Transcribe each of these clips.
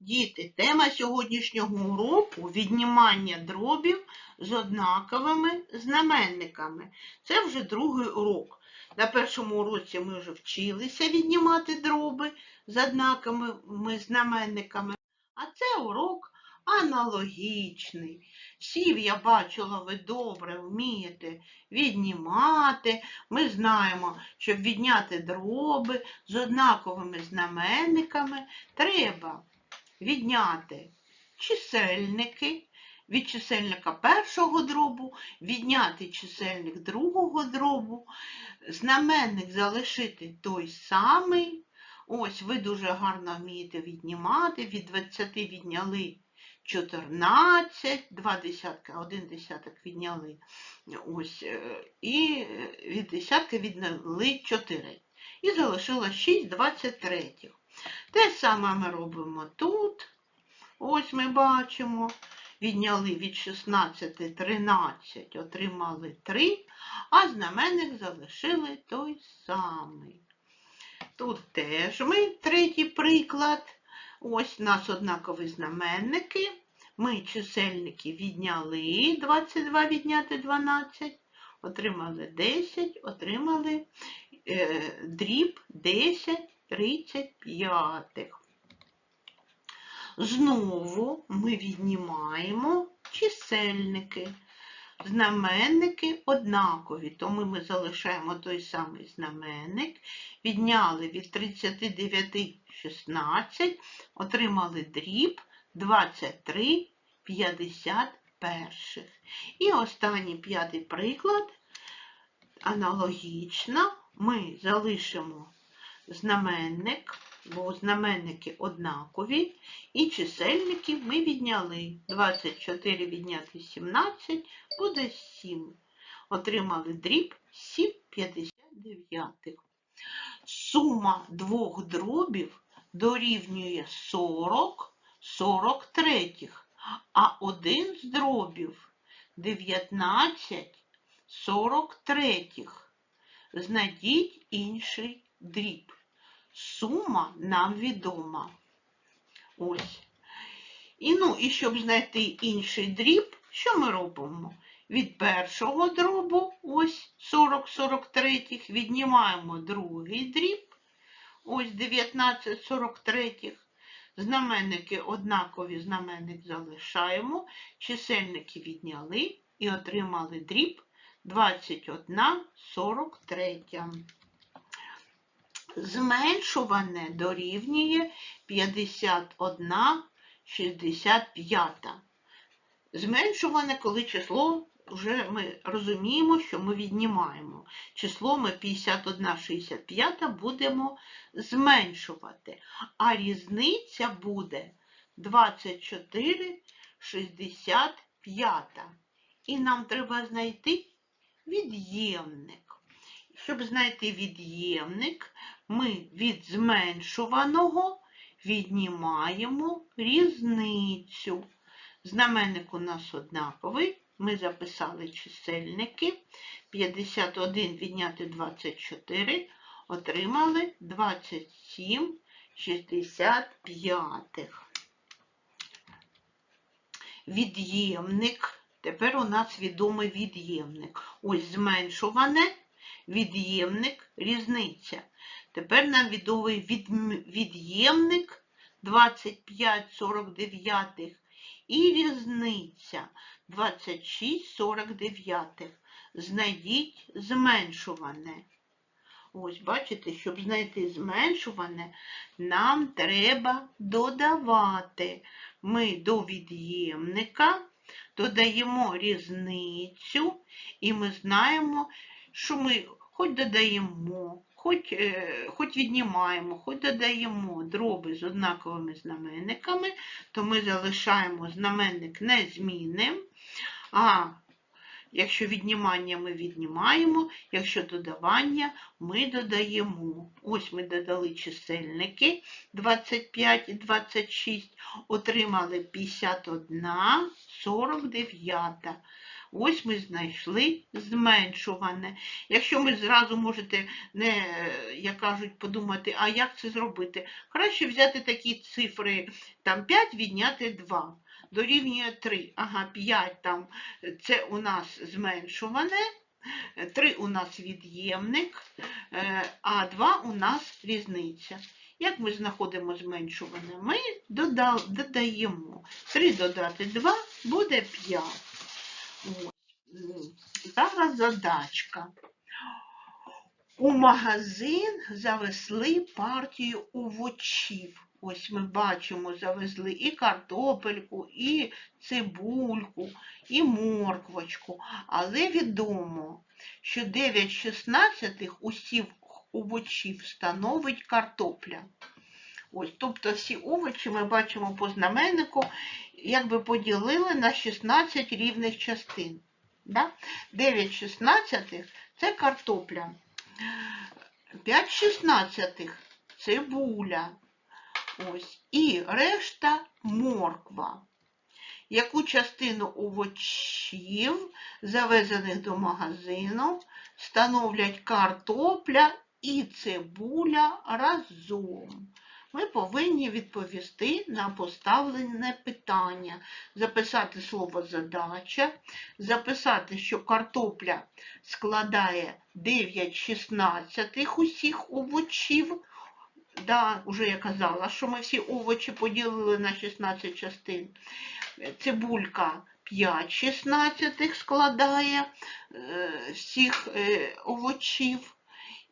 Діти, тема сьогоднішнього уроку віднімання дробів з однаковими знаменниками. Це вже другий урок. На першому уроці ми вже вчилися віднімати дроби з однаковими знаменниками, а це урок аналогічний. Всі, я бачила, ви добре вмієте віднімати. Ми знаємо, щоб відняти дроби з однаковими знаменниками, треба відняти чисельники від чисельника першого дробу, відняти чисельник другого дробу, знаменник залишити той самий. Ось ви дуже гарно вмієте віднімати. Від 20 відняли 14, два десятка, один десяток відняли. Ось, е, і від десятка відняли 4. І залишилось 6 23. Те саме ми робимо тут. Ось ми бачимо. Відняли від 16 13, отримали 3, а знаменник залишили той самий. Тут теж ми третій приклад. Ось у нас однакові знаменники. Ми чисельники відняли 22 відняти 12, отримали 10, отримали е, дріб 10 35. Знову ми віднімаємо чисельники. Знаменники однакові, тому ми залишаємо той самий знаменник, відняли від 39 16, отримали дріб 23 51. І останній п'ятий приклад. Аналогічно ми залишимо знаменник, бо знаменники однакові, і чисельники ми відняли. 24 відняти 17 буде 7. Отримали дріб 7,59. Сума двох дробів дорівнює 40 43, а один з дробів 19 43. Знайдіть інший дріб. Сума нам відома. Ось. І, ну, і щоб знайти інший дріб, що ми робимо? Від першого дробу, ось 40 43, віднімаємо другий дріб, ось 19 43. Знаменники однакові знаменник залишаємо, чисельники відняли і отримали дріб 21 43. Зменшуване дорівнює 51 65. Зменшуване, коли число вже ми розуміємо, що ми віднімаємо. Число ми 51 65 будемо зменшувати, а різниця буде 24 65. І нам треба знайти від'ємник. Щоб знайти від'ємник, ми від зменшуваного віднімаємо різницю. Знаменник у нас однаковий. Ми записали чисельники. 51 відняти 24, отримали 27 65. Від'ємник. Тепер у нас відомий від'ємник. Ось зменшуване від'ємник, різниця. Тепер нам відомий від'ємник 25 49 і різниця 26 49. Знайдіть зменшуване. Ось, бачите, щоб знайти зменшуване, нам треба додавати. Ми до від'ємника додаємо різницю, і ми знаємо, що ми хоч додаємо, хоч, е, хоч віднімаємо, хоч додаємо дроби з однаковими знаменниками, то ми залишаємо знаменник незмінним. А якщо віднімання ми віднімаємо, якщо додавання ми додаємо. Ось ми додали чисельники 25 і 26, отримали 51, 49. Ось ми знайшли зменшуване. Якщо ми зразу можете, не, як кажуть, подумати, а як це зробити? Краще взяти такі цифри, там 5 відняти 2, дорівнює 3. Ага, 5 там, це у нас зменшуване, 3 у нас від'ємник, е, а 2 у нас різниця. Як ми знаходимо зменшуване? Ми додаємо. 3 додати 2 буде 5. Ось. Зараз задачка. У магазин завезли партію овочів. Ось ми бачимо, завезли і картопельку, і цибульку, і морквочку. Але відомо, що 9 шістнадцятих усіх овочів становить картопля. Ось, тобто всі овочі ми бачимо по знаменнику, якби поділили на 16 рівних частин. Да? 9 шістнадцятих це картопля. 5 шістнадцятих цибуля. Ось. І решта морква. Яку частину овочів, завезених до магазину, становлять картопля і цибуля разом? Ми повинні відповісти на поставлене питання, записати слово задача, записати, що картопля складає 9 шістнадцятих усіх овочів. Да, уже я казала, що ми всі овочі поділили на 16 частин. Цибулька 5 шістнадцятих складає е, всіх е, овочів.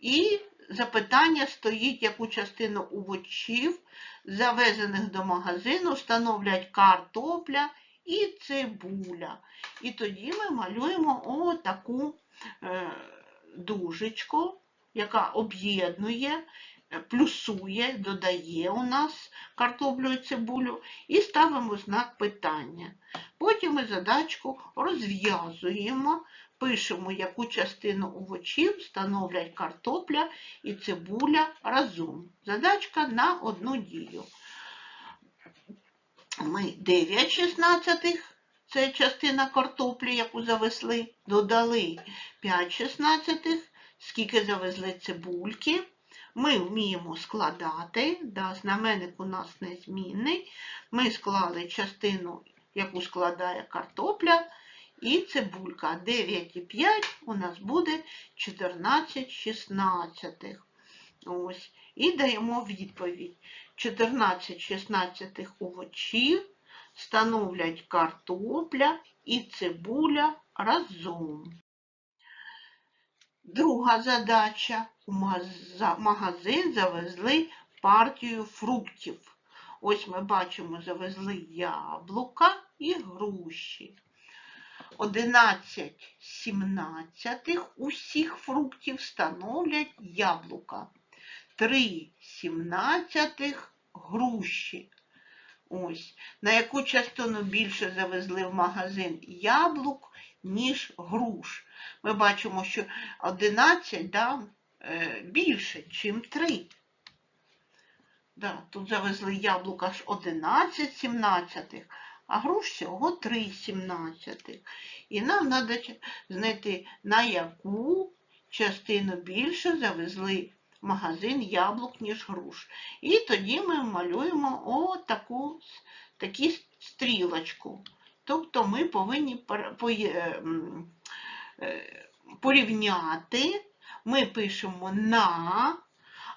І запитання стоїть, яку частину овочів, завезених до магазину, становлять картопля і цибуля. І тоді ми малюємо отаку е, дужечку, яка об'єднує, е, плюсує, додає у нас картоплю і цибулю, і ставимо знак питання. Потім ми задачку розв'язуємо, пишемо, яку частину овочів становлять картопля і цибуля разом. Задачка на одну дію. Ми 9 шістнадцятих, це частина картоплі, яку завезли, додали 5 шістнадцятих, скільки завезли цибульки. Ми вміємо складати, да, знаменник у нас незмінний. Ми склали частину, яку складає картопля, і цибулька. 9 і 5 у нас буде 14 шістнадцятих. Ось. І даємо відповідь. 14 шістнадцятих овочів становлять картопля і цибуля разом. Друга задача. У магазин завезли партію фруктів. Ось ми бачимо, завезли яблука і груші. 11 сімнадцятих усіх фруктів становлять яблука. 3 сімнадцятих груші. Ось. На яку частину більше завезли в магазин яблук, ніж груш. Ми бачимо, що 11 да, е, більше, ніж 3. Да, тут завезли яблука аж 11 сімнадцятих, а груш всього 3 сімнадцятих. І нам треба знайти, на яку частину більше завезли в магазин яблук, ніж груш. І тоді ми малюємо отаку такі стрілочку. Тобто ми повинні пер- поє- м, е, порівняти, ми пишемо на,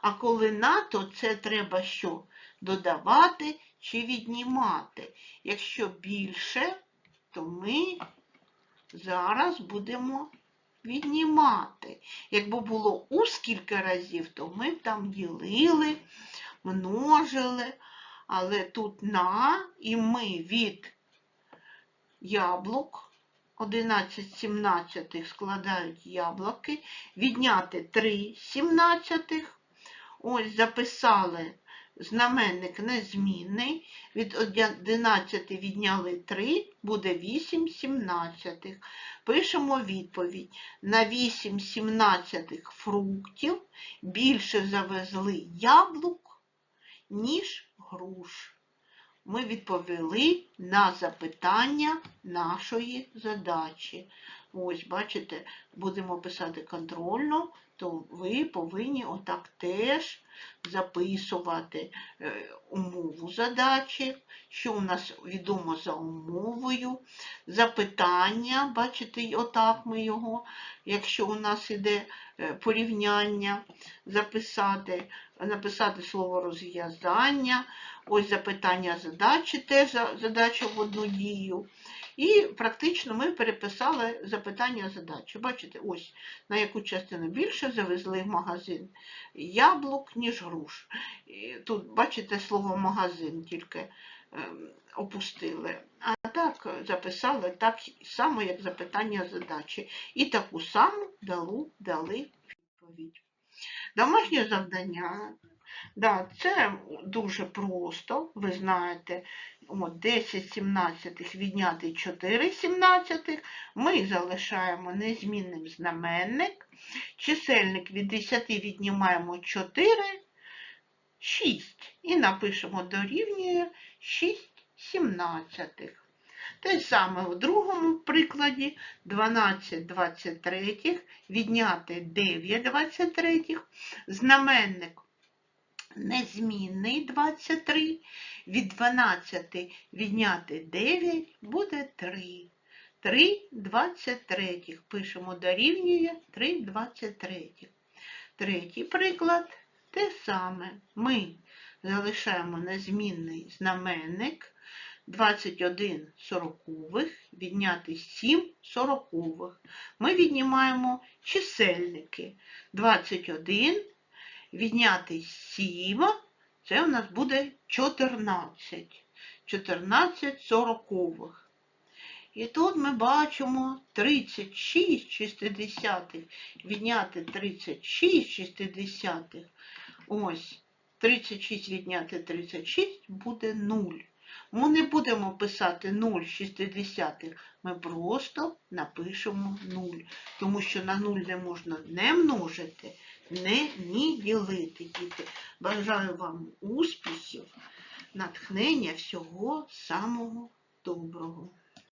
а коли на, то це треба що? Додавати чи віднімати. Якщо більше, то ми зараз будемо віднімати. Якби було у скільки разів, то ми б там ділили, множили, але тут на, і ми від яблук, 11 сімнадцятих складають яблуки, відняти 3 сімнадцятих. Ось записали знаменник незмінний. Від 11 відняли 3, буде 8 сімнадцятих. Пишемо відповідь. На 8 сімнадцятих фруктів більше завезли яблук, ніж груш. ми відповіли на запитання нашої задачі. Ось, бачите, будемо писати контрольно, то ви повинні отак теж записувати е, умову задачі, що у нас відомо за умовою, запитання, бачите, отак ми його, якщо у нас іде е, порівняння, записати, написати слово розв'язання, ось запитання задачі, теж задача в одну дію. І практично ми переписали запитання задачі. Бачите, ось на яку частину більше завезли в магазин яблук, ніж груш. Тут, бачите, слово магазин тільки ем, опустили. А так записали так само, як запитання задачі. І таку саму дали, дали відповідь. Домашнє завдання. Да, це дуже просто, ви знаєте, от 10 сімнадцятих відняти 4 сімнадцятих, ми залишаємо незмінним знаменник, чисельник від 10 віднімаємо 4, 6 і напишемо дорівнює 6 сімнадцятих. Те саме у другому прикладі. 12 23 відняти 9 23, знаменник незмінний 23, від 12 відняти 9 буде 3. 3 23 пишемо дорівнює 3 23. Третій приклад те саме. Ми залишаємо незмінний знаменник 21 сорокових відняти 7 сорокових. Ми віднімаємо чисельники 21 відняти 7, це у нас буде 14. 14 сорокових. І тут ми бачимо 36 шістидесятих. Відняти 36 шістидесятих. Ось, 36 відняти 36 буде 0. Ми не будемо писати 0 шістидесятих, ми просто напишемо 0. Тому що на 0 не можна не множити, не нібілити діти. Бажаю вам успіхів, натхнення, всього самого доброго.